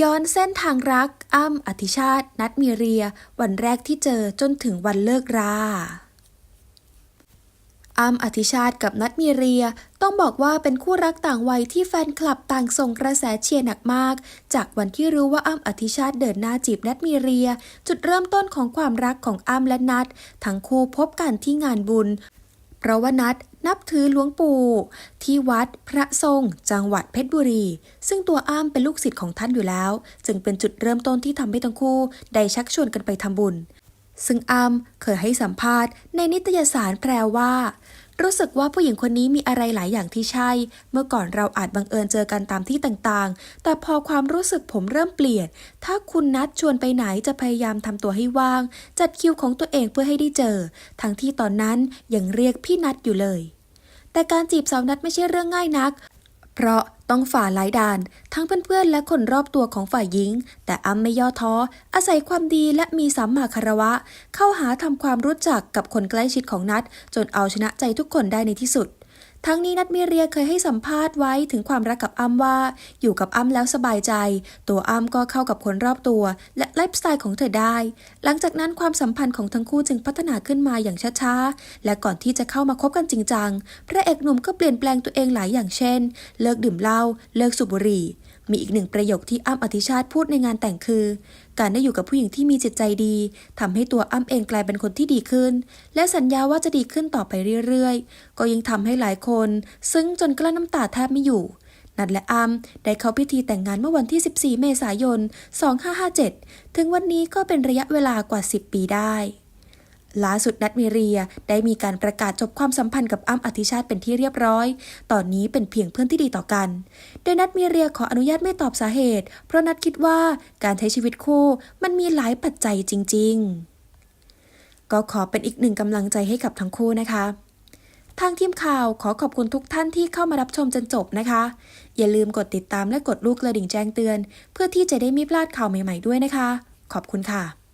ย้อนเส้นทางรักอ้ำอธิชาติ นัดมีเรีย วันแรกที่เจอจนถึงวันเลิกราอ้ำอธิชาติกับนัดมีเรีย ต้องบอกว่าเป็นคู่รักต่างวัยที่แฟนคลับต่างส่งกระแสเชียร์หนักมาก จากวันที่รู้ว่าอ้ำอธิชาติเดินหน้าจีบนัดมีเรีย จุดเริ่มต้นของความรักของอ้ำและนัดทั้งคู่พบกันที่งานบุญ เพราะว่านัดนับถือหลวงปู่ที่วัดพระทรง จังหวัดเพชรบุรี ซึ่งตัวอ้มเป็นลูกศิษย์ของท่านอยู่แล้ว จึงเป็นจุดเริ่มต้นที่ทำให้ทั้งคู่ได้ชักชวนกันไปทำบุญ ซึ่งอ้มเคยให้สัมภาษณ์ในนิตยสารแพรว่า รู้สึกว่าผู้หญิงคนนี้มีอะไรหลายอย่างที่ใช่ เมื่อก่อนเราอาจบังเอิญเจอกันตามที่ต่างๆ แต่พอความรู้สึกผมเริ่มเปลี่ยน ถ้าคุณนัดชวนไปไหนจะพยายามทำตัวให้ว่าง จัดคิวของตัวเองเพื่อให้ได้เจอ ทั้งที่ตอนนั้นยังเรียกพี่นัดอยู่เลย แต่การจีบสาวนัดไม่ใช่เรื่องง่ายนัก เพราะ ต้องฝ่าหลายด่าน ทั้งเพื่อนๆและคนรอบตัวของฝ่ายหญิง แต่อ้มไม่ย่อท้อ อาศัยความดีและมีสัมมาคารวะ เข้าหาทำความรู้จักกับคนใกล้ชิดของนัด จนเอาชนะใจทุกคนได้ในที่สุด ทั้งนี้นัดมิเรียเคยให้สัมภาษณ์ไว้ถึงความรักกับอ้ำว่า อยู่กับอ้ำแล้วสบายใจ ตัวอ้ำก็เข้ากับคนรอบตัว และไลฟ์สไตล์ของเธอได้ หลังจากนั้นความสัมพันธ์ของทั้งคู่จึงพัฒนาขึ้นมาอย่างช้าๆ และก่อนที่จะเข้ามาคบกันจริงจังพระเอกหนุ่มก็เปลี่ยนแปลงตัวเองหลายอย่างเช่น เลิกดื่มเหล้าเลิกสูบบุหรี่ มีอีกหนึ่งประโยคที่อ้ำอธิชาติพูดในงานแต่งคือ การได้อยู่กับผู้หญิงที่มีจิตใจดีทำให้ตัวอ้ำเองกลายเป็นคนที่ดีขึ้น และสัญญาว่าจะดีขึ้นต่อไปเรื่อยๆ ก็ยิ่งทำให้หลายคน ซึ้งจนกลั้นน้ำตาแทบไม่อยู่ นัดและอ้ำได้เข้าพิธีแต่งงานเมื่อวันที่ 14 เมษายน 2557 ถึงวันนี้ก็เป็นระยะเวลากว่า 10 ปีได้ ล่าสุดนัดมีเรียได้มีการประกาศจบความสัมพันธ์กับอ้ำอธิชาติเป็นที่เรียบร้อย ตอนนี้เป็นเพียงเพื่อนที่ดีต่อกัน โดยนัดมีเรียขออนุญาตไม่ตอบสาเหตุ เพราะนัดคิดว่าการใช้ชีวิตคู่มันมีหลายปัจจัยจริง ๆ ก็ขอเป็นอีกหนึ่งกำลังใจให้กับทั้งคู่นะคะทางทีมข่าวขอขอบคุณทุกท่านที่เข้ามารับชมจนจบนะคะ อย่าลืมกดติดตามและกดลูกกระดิ่งแจ้งเตือน เพื่อที่จะได้ไม่พลาดข่าวใหม่ๆด้วยนะคะ ขอบคุณค่ะ